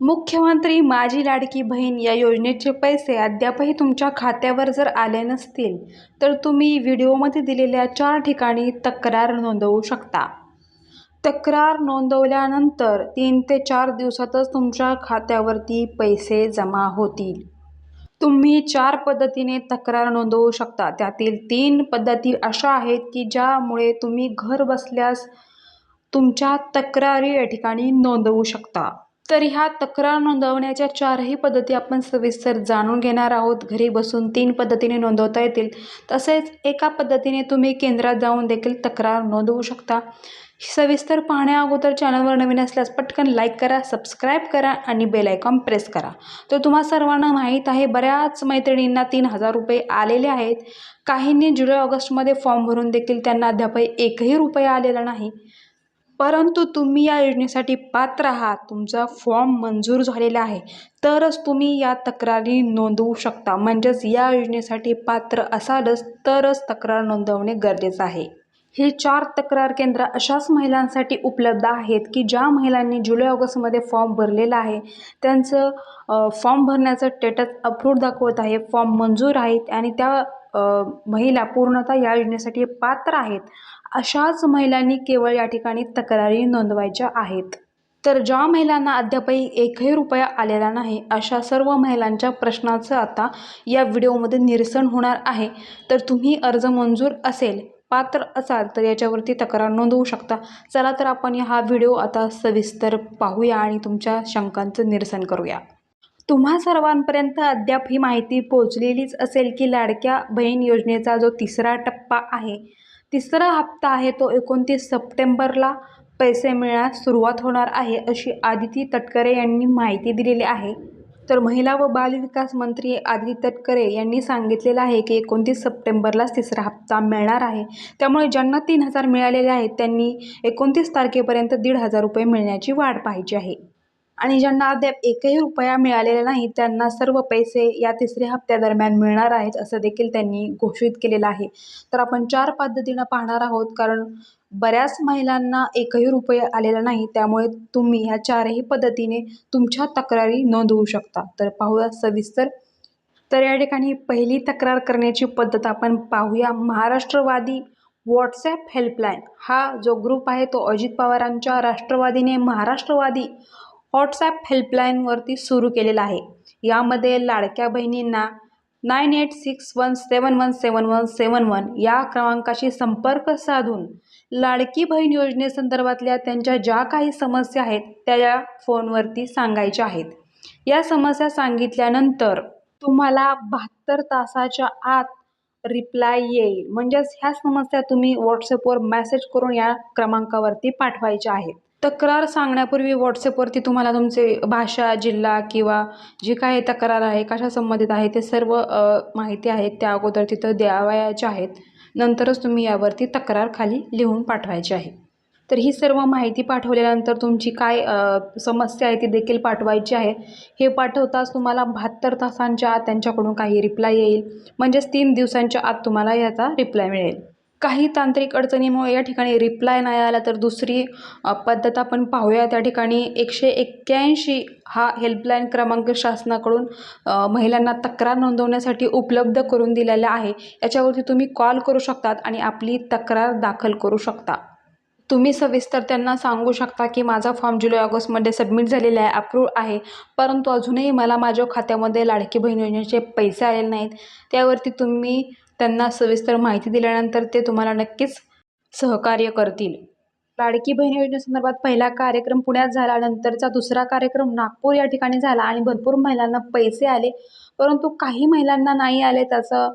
मुख्यमंत्री माझी लाडकी बहीण या योजनेचे पैसे अद्यापही तुमच्या खात्यावर जर आले नसतील तर तुम्ही व्हिडिओमध्ये दिलेल्या चार ठिकाणी तक्रार नोंदवू शकता. तक्रार नोंदवल्यानंतर तीन ते चार दिवसातच तुमच्या खात्यावरती पैसे जमा होतील. तुम्ही चार पद्धतीने तक्रार नोंदवू शकता. त्यातील तीन पद्धती अशा आहेत की ज्यामुळे तुम्ही घर बसल्यास तुमच्या तक्रारी या ठिकाणी नोंदवू शकता. तर ह्या तक्रार नोंदवण्याच्या चारही पद्धती आपण सविस्तर जाणून घेणार आहोत. घरी बसून तीन पद्धतीने नोंदवता येतील. तसेच एका पद्धतीने तुम्ही केंद्रात जाऊन देखील तक्रार नोंदवू शकता. सविस्तर पाहण्या अगोदर चॅनलवर नवीन असल्यास पटकन लाईक करा सबस्क्राईब करा आणि बेल आयकॉन प्रेस करा. तर तुम्हा सर्वांना माहीत आहे बऱ्याच मैत्रिणींना तीन हजार रुपये आलेले आहेत. काहींनी जुलै ऑगस्टमध्ये फॉर्म भरून देखील त्यांना अद्याप एकही रुपया आलेला नाही. परंतु तुम्ही या योजनेसाठी पात्र आहात. तुमचा फॉर्म मंजूर झालेला आहे. तरच तुम्ही या तक्रारी नोंदवू शकता. म्हणजेच या योजनेसाठी पात्र असालच तरच तक्रार नोंदवणे गरजेचं आहे. हे चार तक्रार केंद्र अशाच महिलांसाठी उपलब्ध आहेत की ज्या महिलांनी जुलै ऑगस्टमध्ये फॉर्म भरलेला आहे. त्यांचं फॉर्म भरण्याचं स्टेटस अप्रूव्ह दाखवत आहे फॉर्म मंजूर आहेत आणि त्या महिला पूर्णतः या योजनेसाठी पात्र आहेत. अशाच महिलांनी केवळ या ठिकाणी तक्रारी नोंदवायच्या आहेत. तर ज्या महिलांना अद्यापही एकही रुपया आलेला नाही अशा सर्व महिलांच्या प्रश्नाचं आता या व्हिडिओमध्ये निरसन होणार आहे. तर तुम्ही अर्ज मंजूर असेल पात्र असाल तर याच्यावरती तक्रार नोंदवू शकता. चला तर आपण हा व्हिडिओ आता सविस्तर पाहूया आणि तुमच्या शंकांचं निरसन करूया. तुम्हा सर्वांपर्यंत अद्याप ही माहिती पोचलेलीच असेल की लाडक्या बहीण योजनेचा जो तिसरा टप्पा आहे तिसरा हप्ता आहे तो एकोणतीस सप्टेंबरला पैसे मिळण्यास सुरुवात होणार आहे अशी आदिती तटकरे यांनी माहिती दिलेली आहे. तर महिला व बालविकास मंत्री आदिती तटकरे यांनी सांगितलेलं आहे की एकोणतीस सप्टेंबरलाच तिसरा हप्ता मिळणार आहे. त्यामुळे ज्यांना तीन हजार मिळालेले आहेत त्यांनी एकोणतीस तारखेपर्यंत दीड हजार रुपये मिळण्याची वाढ पाहिजे आहे. आणि ज्यांना अद्याप एकही रुपया मिळालेला नाही त्यांना सर्व पैसे या तिसऱ्या हप्त्यादरम्यान मिळणार आहेत असं देखील त्यांनी घोषित केलेलं आहे. तर आपण चार पद्धतीनं पाहणार आहोत कारण बऱ्याच महिलांना एकही रुपया आलेला नाही त्यामुळे तुम्ही ह्या चारही पद्धतीने तुमच्या तक्रारी नोंदवू शकता. तर पाहूया सविस्तर. तर या ठिकाणी पहिली तक्रार करण्याची पद्धत आपण पाहूया. Maharashtravadi WhatsApp helpline. हा जो ग्रुप आहे तो अजित पवारांच्या राष्ट्रवादीने महाराष्ट्रवादी व्हॉट्सॲप हेल्पलाईनवरती सुरू केलेला आहे. यामध्ये लाडक्या बहिणींना nine eight six one seven one seven one seven one या क्रमांकाशी संपर्क साधून लाडकी बहीण योजनेसंदर्भातल्या त्यांच्या ज्या काही समस्या आहेत त्या या फोनवरती सांगायच्या आहेत. या समस्या सांगितल्यानंतर तुम्हाला बहात्तर तासाच्या आत रिप्लाय येईल. म्हणजेच ह्या समस्या तुम्ही व्हॉट्सअपवर मेसेज करून या क्रमांकावरती पाठवायच्या आहेत. तक्रार सांगण्यापूर्वी व्हॉट्सअपवरती तुम्हाला तुमचे भाषा जिल्हा किंवा जी काही तक्रार आहे कशा संबंधित आहे ते सर्व माहिती आहेत त्या अगोदर तिथं द्यावयाच्या आहेत. नंतरच तुम्ही यावरती तक्रार खाली लिहून पाठवायची आहे. तर ही सर्व माहिती पाठवल्यानंतर तुमची काय समस्या आहे ती देखील पाठवायची आहे. हे पाठवताच तुम्हाला बहात्तर तासांच्या आत त्यांच्याकडून काही रिप्लाय येईल. म्हणजेच तीन दिवसांच्या आत तुम्हाला याचा रिप्लाय मिळेल. काही तांत्रिक अडचणीमुळे या ठिकाणी रिप्लाय नाही आला तर दुसरी पद्धत आपण पाहूया. त्या ठिकाणी एकशे एक्क्याऐंशी हा हेल्पलाईन क्रमांक शासनाकडून महिलांना तक्रार नोंदवण्यासाठी उपलब्ध करून दिलेला आहे. याच्यावरती तुम्ही कॉल करू शकतात आणि आपली तक्रार दाखल करू शकता. तुम्ही सविस्तर त्यांना सांगू शकता की माझा फॉर्म जुलै ऑगस्टमध्ये सबमिट झालेला आहे अप्रूव्ह आहे. परंतु अजूनही मला माझ्या खात्यामध्ये लाडकी बहीण योजनेचे पैसे आलेले नाहीत. त्यावरती तुम्ही त्यांना सविस्तर माहिती दिल्यानंतर ते तुम्हाला नक्कीच सहकार्य करतील. लाडकी बहीण योजनेसंदर्भात पहिला कार्यक्रम पुण्यात झाला नंतरचा दुसरा कार्यक्रम नागपूर या ठिकाणी झाला आणि भरपूर महिलांना पैसे आले. परंतु काही महिलांना नाही आले त्याचं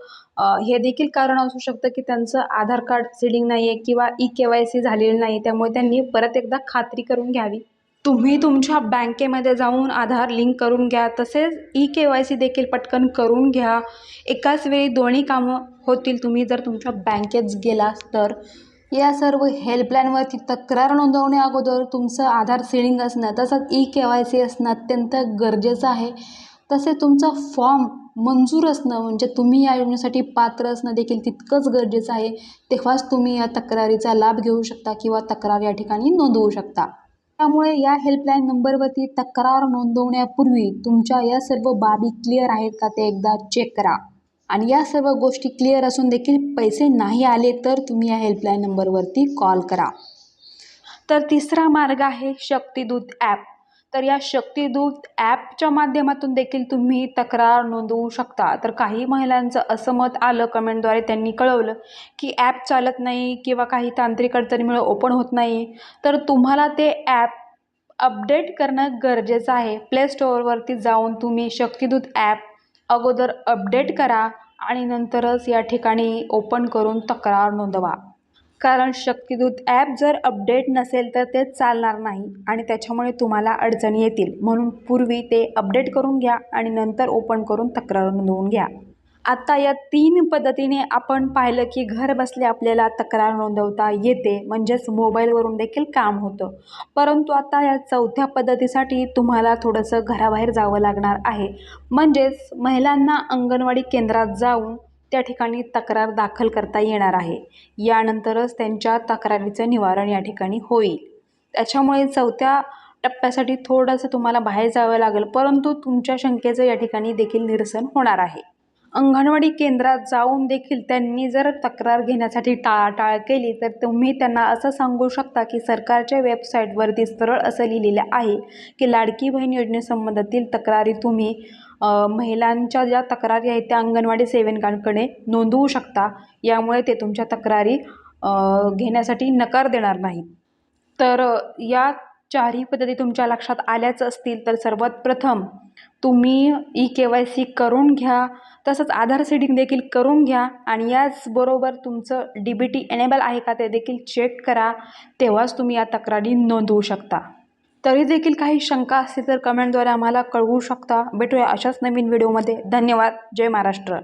हे देखील कारण असू शकतं की त्यांचं आधार कार्ड सिडिंग नाही आहे किंवा ई के वाय सी झालेलं नाही त्यामुळे त्यांनी परत एकदा खात्री करून घ्यावी. तुम्ही तुमच्या बँकेमध्ये जाऊन आधार लिंक करून घ्या तसेच ई के वाय सी देखील पटकन करून घ्या. एकाच वेळी दोन्ही कामं होतील तुम्ही जर तुमच्या बँकेत गेलास तर. या सर्व हेल्पलाईनवरती तक्रार नोंदवण्या अगोदर तुमचं आधार सिडिंग असणं तसंच ई के वाय सी असणं अत्यंत गरजेचं आहे. तसे तुमचा फॉर्म मंजूर असणं म्हणजे तुम्ही या योजनेसाठी पात्र असणं देखील तितकंच गरजेचं आहे. तेव्हाच तुम्ही या तक्रारीचा लाभ घेऊ शकता किंवा तक्रार या ठिकाणी नोंदवू शकता. त्यामुळे या हेल्पलाईन नंबरवरती तक्रार नोंदवण्यापूर्वी तुमच्या या सर्व बाबी क्लिअर आहेत का ते एकदा चेक करा. आणि या सर्व गोष्टी क्लिअर असून देखील पैसे नाही आले तर तुम्ही या हेल्पलाईन नंबरवरती कॉल करा. तर तिसरा मार्ग आहे शक्तिदूत ॲप तर या शक्तिदूत ॲपच्या माध्यमातून देखील तुम्ही तक्रार नोंदवू शकता. तर काही महिलांचं असं मत आलं कमेंटद्वारे त्यांनी कळवलं की ॲप चालत नाही किंवा काही तांत्रिक अडचणीमुळे ओपन होत नाही. तर तुम्हाला ते ॲप अपडेट करणं गरजेचं आहे. प्ले स्टोअरवरती जाऊन तुम्ही शक्तिदूत ॲप अगोदर अपडेट करा आणि नंतरच या ठिकाणी ओपन करून तक्रार नोंदवा. कारण शक्तिदूत ॲप जर अपडेट नसेल तर ते चालणार नाही आणि त्याच्यामुळे तुम्हाला अडचणी येतील. म्हणून पूर्वी ते अपडेट करून घ्या आणि नंतर ओपन करून तक्रार नोंदवून घ्या. आता या तीन पद्धतीने आपण पाहिलं की घर बसले आपल्याला तक्रार नोंदवता येते. म्हणजेच मोबाईलवरून देखील काम होतं. परंतु आता या चौथ्या पद्धतीसाठी तुम्हाला थोडंसं घराबाहेर जावं लागणार आहे. म्हणजेच महिलांना अंगणवाडी केंद्रात जाऊन त्या ठिकाणी तक्रार दाखल करता येणार आहे. यानंतरच त्यांच्या तक्रारीचं निवारण या ठिकाणी होईल. त्याच्यामुळे चौथ्या टप्प्यासाठी थोडंसं तुम्हाला बाहेर जावं लागेल परंतु तुमच्या शंकेचं या ठिकाणी देखील निरसन होणार आहे. अंगणवाडी केंद्रात जाऊन देखील त्यांनी जर तक्रार घेण्यासाठी टाळाटाळ केली तर तुम्ही त्यांना असं सांगू शकता की सरकारच्या वेबसाईटवरती सरळ असं लिहिलेलं आहे की लाडकी बहीण योजनेसंबंधातील तक्रारी तुम्ही महिलांच्या ज्या तक्रारी आहेत त्या अंगणवाडी सेविकांकडे नोंदवू शकता. यामुळे ते तुमच्या तक्रारी घेण्यासाठी नकार देणार नाहीत. तर या चारही पद्धती तुमच्या लक्षात आल्याच असतील तर सर्वात प्रथम तुम्ही ई के वाय सी करून घ्या तसंच आधार सेटिंग देखील करून घ्या आणि याचबरोबर तुमचं डी बी टी एनेबल आहे का ते देखील चेक करा तेव्हाच तुम्ही या तक्रारी नोंदवू शकता. तरी देखील काही शंका असतील तर कमेंटद्वारे आम्हाला कळवू शकता. भेटूया अशाच नवीन व्हिडिओमध्ये धन्यवाद. जय महाराष्ट्र.